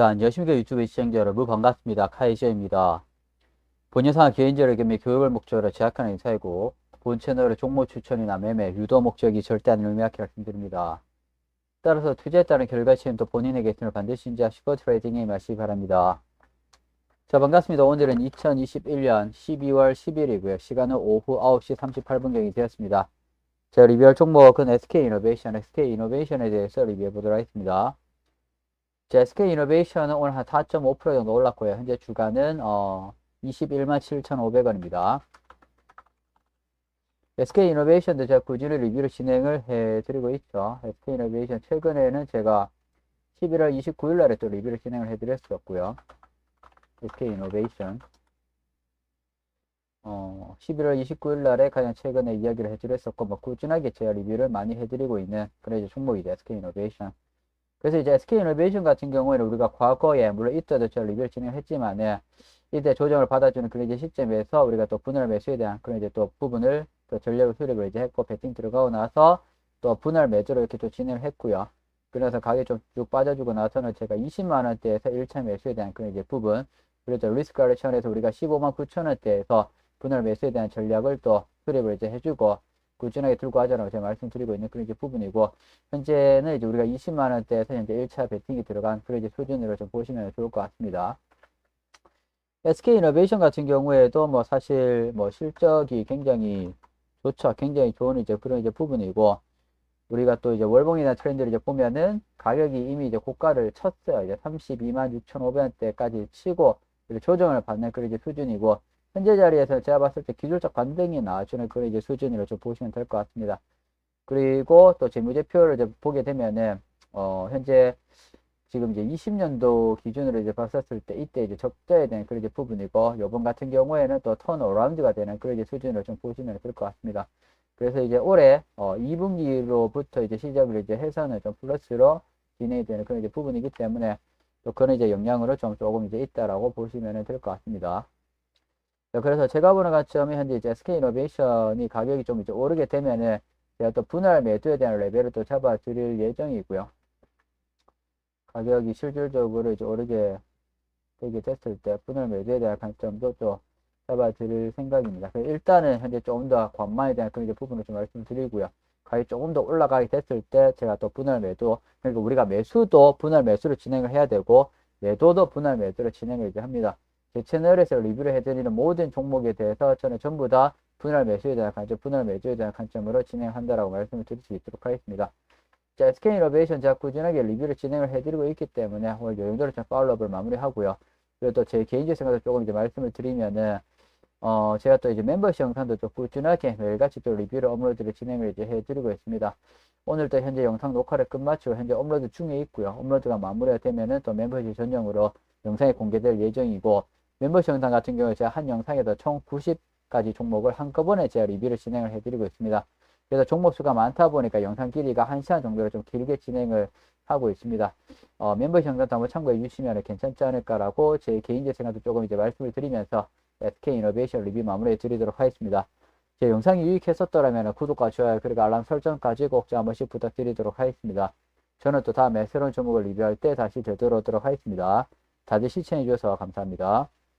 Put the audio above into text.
자, 안녕하십니까 유튜브 시청자 여러분 반갑습니다. 카이시입니다. 본 영상은 개인적으로 겸 교육을 목적으로 제작하는 인사이고 본 채널의 종목 추천이나 매매, 유도 목적이 절대 아닌 의미하게 말씀드립니다. 따라서 투자에 따른 결과 시험도 본인의 계획을 반드시 인지하시고 트레이딩에 임하시기 바랍니다. 자 반갑습니다. 오늘은 2021년 12월 10일이고요. 시간은 오후 9시 38분경이 되었습니다. 자 리뷰할 종목은 SK이노베이션, SK이노베이션에 대해서 리뷰해 보도록 하겠습니다. 자, SK이노베이션은 오늘 한 4.5% 정도 올랐고요. 현재 주가는 어, 21만 7,500원입니다. SK이노베이션도 제가 꾸준히 리뷰를 진행을 해드리고 있죠. SK이노베이션 최근에는 제가 11월 29일 날에 또 리뷰를 진행을 해드렸었고요. SK이노베이션 어, 11월 29일 날에 가장 최근에 이야기를 해드렸었고 뭐 꾸준하게 제가 리뷰를 많이 해드리고 있는 그런 이제 종목이죠. SK이노베이션 그래서 이제 SK이노베이션 같은 경우에는 우리가 과거에 물론 이때도 제가 리뷰를 진행했지만은 이때 조정을 받아주는 그런 이제 시점에서 우리가 또 분할 매수에 대한 그런 이제 또 부분을 또 전략을 수립을 이제 했고 배팅 들어가고 나서 또 분할 매수로 이렇게 또 진행을 했고요. 그래서 가격이 좀 쭉 빠져주고 나서는 제가 20만 원대에서 1차 매수에 대한 그런 이제 부분 그래서 리스크 차원에서 우리가 15만 9천 원대에서 분할 매수에 대한 전략을 또 수립을 이제 해주고 꾸준하게 들고 하자라고 제가 말씀드리고 있는 그런 이제 부분이고 현재는 이제 우리가 20만 원대에서 현재 1차 배팅이 들어간 그런 이제 수준으로 좀 보시면 좋을 것 같습니다. SK 이노베이션 같은 경우에도 뭐 사실 뭐 실적이 굉장히 좋죠. 굉장히 좋은 이제 그런 이제 부분이고 우리가 또 이제 월봉이나 트렌드를 이제 보면은 가격이 이미 이제 고가를 쳤어요. 이제 32만 6,500원대까지 치고 조정을 받는 그런 이제 수준이고 현재 자리에서 제가 봤을 때 기술적 반등이 나와주는 그런 이제 수준으로 좀 보시면 될 것 같습니다. 그리고 또 재무제표를 이제 보게 되면은 어 현재 지금 이제 20년도 기준으로 이제 봤었을 때 이때 이제 적자에 대한 그런 이제 부분이고 요번 같은 경우에는 또 턴어라운드가 되는 그런 이제 수준으로 좀 보시면 될 것 같습니다. 그래서 이제 올해 어 2분기로부터 이제 시작을 이제 해서는 좀 플러스로 진행이 되는 그런 이제 부분이기 때문에 또 그런 이제 영향으로 좀 조금 이제 있다라고 보시면 될 것 같습니다. 자, 그래서 제가 보는 관점이 현재 이제 SK 이노베이션이 가격이 좀 이제 오르게 되면은 제가 또 분할 매도에 대한 레벨을 또 잡아 드릴 예정이고요. 가격이 실질적으로 이제 오르게 되게 됐을 때 분할 매도에 대한 관점도 또 잡아 드릴 생각입니다. 일단은 현재 조금 더 관망에 대한 그런 부분을 좀 말씀드리고요. 가격이 조금 더 올라가게 됐을 때 제가 또 분할 매도 그러니까 우리가 매수도 분할 매수를 진행을 해야 되고 매도도 분할 매도를 진행을 이제 합니다. 제 채널에서 리뷰를 해드리는 모든 종목에 대해서 저는 전부 다 분할 매수에 대한 관점, 분할 매수에 대한 관점으로 진행한다라고 말씀을 드릴 수 있도록 하겠습니다. 자, SK 이노베이션 제가 꾸준하게 리뷰를 진행을 해드리고 있기 때문에 오늘 요 정도로 좀 팔로업을 마무리하고요. 그리고 또 제 개인적 생각도 조금 이제 말씀을 드리면은 어, 제가 또 이제 멤버십 영상도 좀 꾸준하게 매일같이 또 리뷰를 업로드를 진행을 이제 해드리고 있습니다. 오늘도 현재 영상 녹화를 끝마치고 현재 업로드 중에 있고요. 업로드가 마무리가 되면은 또 멤버십 전용으로 영상이 공개될 예정이고 멤버십 영상 같은 경우에 제가 한 영상에서 총 90가지 종목을 한꺼번에 제가 리뷰를 진행을 해드리고 있습니다. 그래서 종목 수가 많다 보니까 영상 길이가 1시간 정도로 좀 길게 진행을 하고 있습니다. 어, 멤버십 영상도 한번 참고해 주시면 괜찮지 않을까라고 제 개인적 생각도 조금 이제 말씀을 드리면서 SK 이노베이션 리뷰 마무리해 드리도록 하겠습니다. 제 영상이 유익했었더라면 구독과 좋아요 그리고 알람 설정까지 꼭한 번씩 부탁드리도록 하겠습니다. 저는 또 다음에 새로운 종목을 리뷰할 때 다시 되돌아오도록 하겠습니다. 다들 시청해 주셔서 감사합니다.